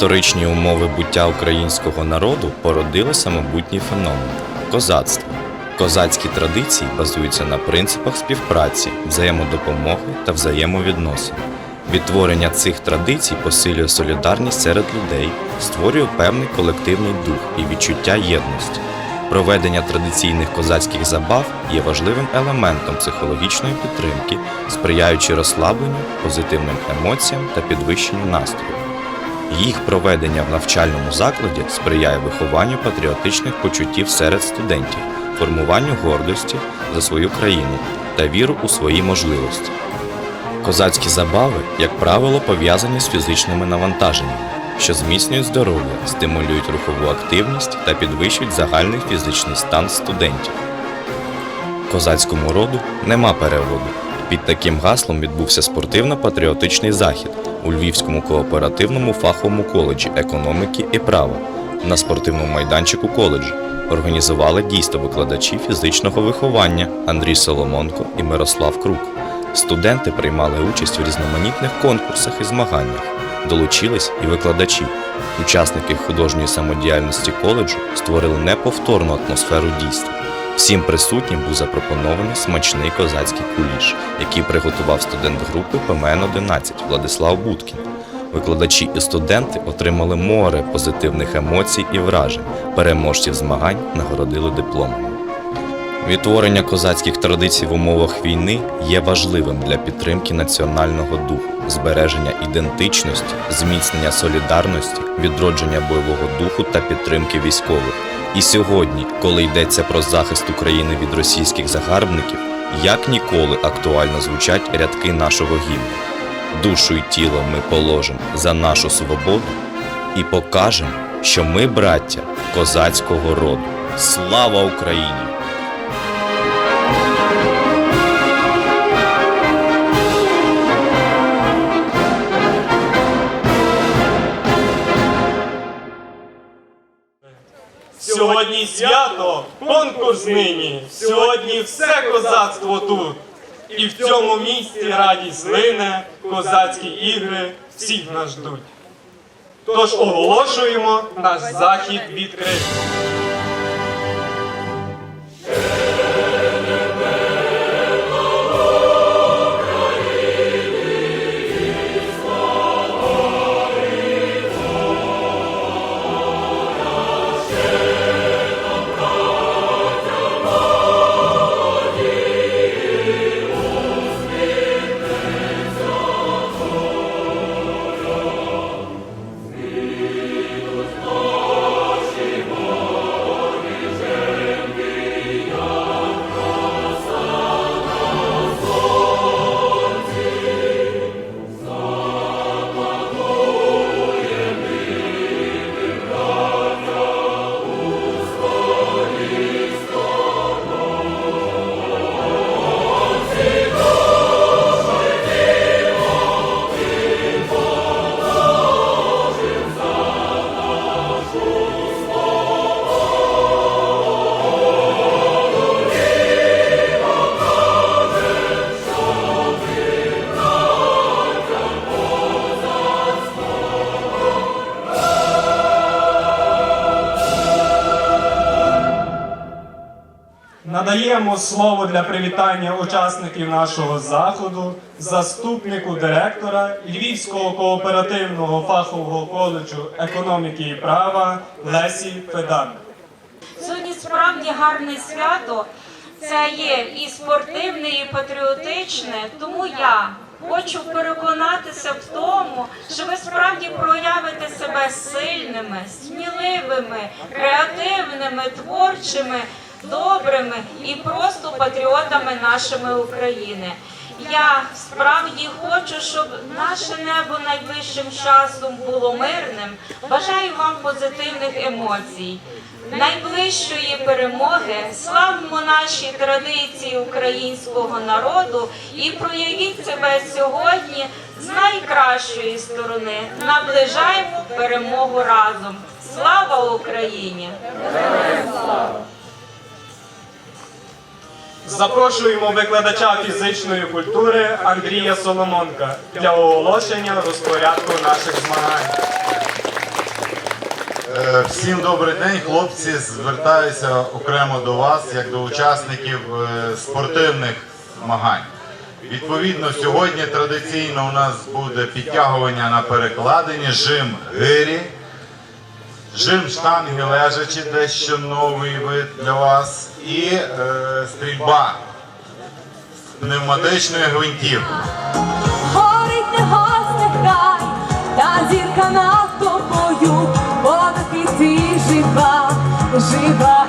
Історичні умови буття українського народу породили самобутній феномен козацтво. Козацькі традиції базуються на принципах співпраці, взаємодопомоги та взаємовідносин. Відтворення цих традицій посилює солідарність серед людей, створює певний колективний дух і відчуття єдності. Проведення традиційних козацьких забав є важливим елементом психологічної підтримки, сприяючи розслабленню, позитивним емоціям та підвищенню настрою. Їх проведення в навчальному закладі сприяє вихованню патріотичних почуттів серед студентів, формуванню гордості за свою країну та віру у свої можливості. Козацькі забави, як правило, пов'язані з фізичними навантаженнями, що зміцнюють здоров'я, стимулюють рухову активність та підвищують загальний фізичний стан студентів. Козацькому роду нема переводу. Під таким гаслом відбувся спортивно-патріотичний захід у Львівському кооперативному фаховому коледжі економіки і права на спортивному майданчику коледжу. Організували дійство викладачі фізичного виховання Андрій Соломонко і Мирослав Крук. Студенти приймали участь у різноманітних конкурсах і змаганнях. Долучились і викладачі. Учасники художньої самодіяльності коледжу створили неповторну атмосферу дійства. Всім присутнім був запропонований смачний козацький куліш, який приготував студент групи ПМН-11 Владислав Будкін. Викладачі і студенти отримали море позитивних емоцій і вражень. Переможців змагань нагородили дипломами. Відтворення козацьких традицій в умовах війни є важливим для підтримки національного духу, збереження ідентичності, зміцнення солідарності, відродження бойового духу та підтримки військових. І сьогодні, коли йдеться про захист України від російських загарбників, як ніколи актуально звучать рядки нашого гімну. Душу й тіло ми положимо за нашу свободу і покажемо, що ми браття козацького роду. Слава Україні! Свято, конкурс нині, сьогодні все козацтво тут. І в цьому місці радість лине, козацькі ігри всіх нас ждуть. Тож оголошуємо наш захід відкритим. Надаємо слово для привітання учасників нашого заходу, заступнику директора Львівського кооперативного фахового коледжу економіки і права Лесі Федан. Сьогодні справді гарне свято. Це є і спортивне, і патріотичне. Тому я хочу переконатися в тому, що ви справді проявите себе сильними, сміливими, креативними, творчими, добрими і просто патріотами нашої України. Я справді хочу, щоб наше небо найближчим часом було мирним. Бажаю вам позитивних емоцій найближчої перемоги, славимо наші традиції українського народу і проявіть себе сьогодні з найкращої сторони. Наближаємо перемогу разом. Слава Україні! Запрошуємо викладача фізичної культури Андрія Соломонка для оголошення розпорядку наших змагань. Е, Всім добрий день, хлопці. Звертаюся окремо до вас, як до учасників е, спортивних змагань. Відповідно, сьогодні традиційно у нас буде підтягування на перекладині, жим гирі, жим штанги лежачі, дещо новий вид для вас, і е, стрільба з пневматичної гвинтів. Горить не гасне край, та зірка над тобою, подихи ти жива, жива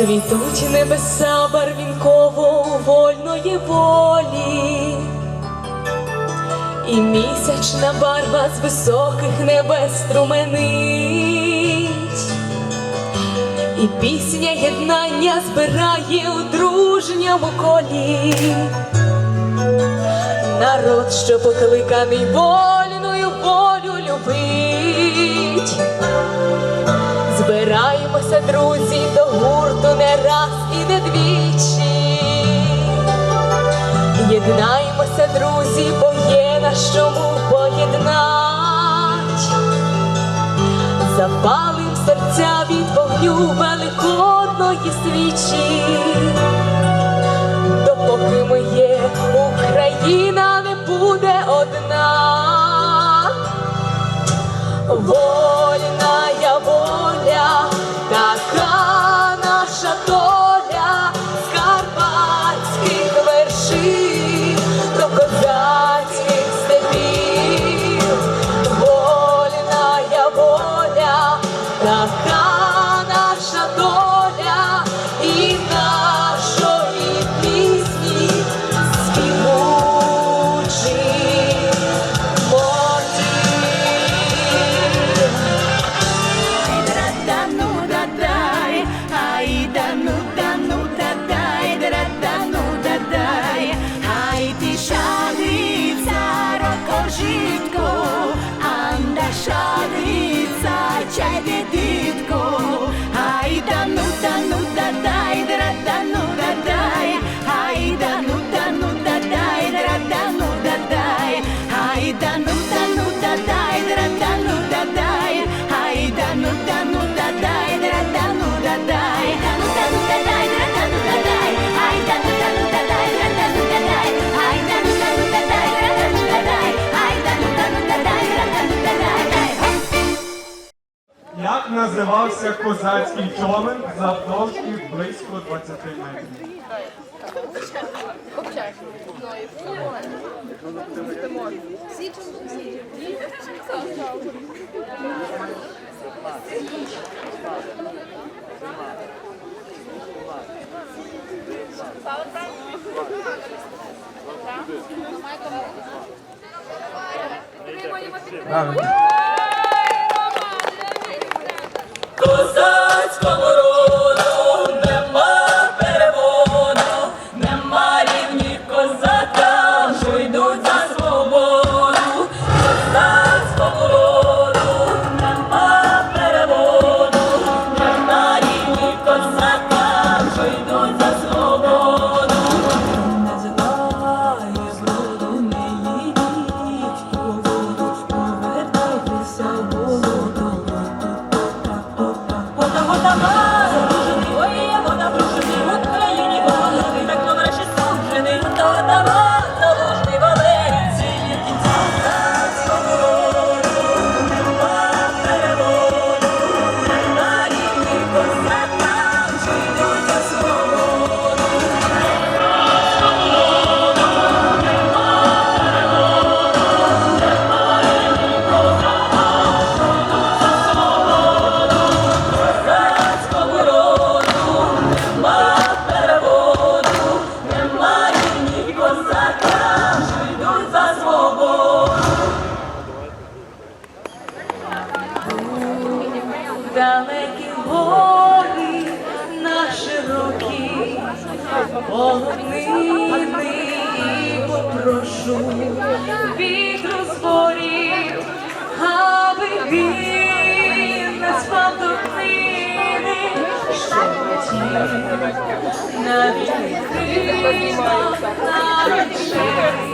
Цвітуть небеса барвінково вольної волі, і місячна барва з високих небес струменить, і пісня єднання збирає у дружньому колі. Народ, що покликаний вольною волю любить. Збираємося, друзі, до гурту не раз і не двічі. Єднаємося, друзі, бо є на чому поєднать. Запалим серця від вогню великодної свічі. Допоки ми є, Україна не буде одна. Називався козацький човен завдовжки близько 20 метрів? Козацькому роду Далекі гори на широкі полонини попрошу вітру зборів, аби він не спав до книги, що летів на вітрі, на вечері,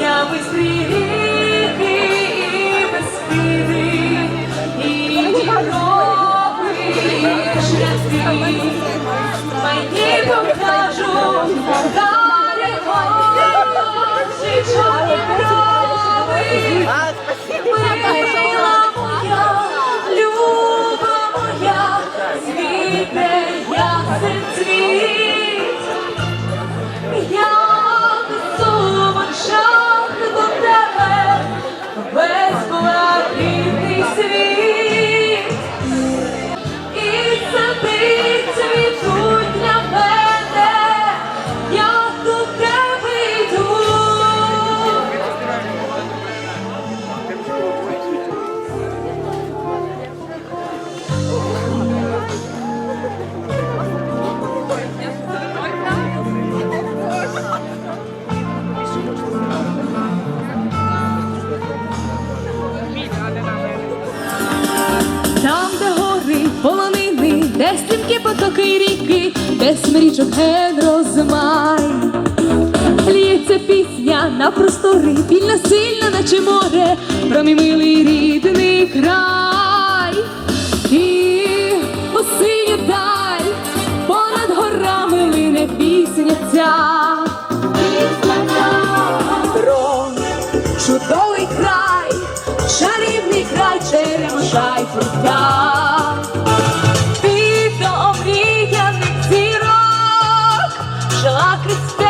я без смрічок ген розмай. Ліється пісня на простори, вільна сильна, наче море, про мій милий рідний край. І у синю даль, понад горами лине пісня ця. Про чудовий край, чарівний край, черемша й фруття. Pakistan.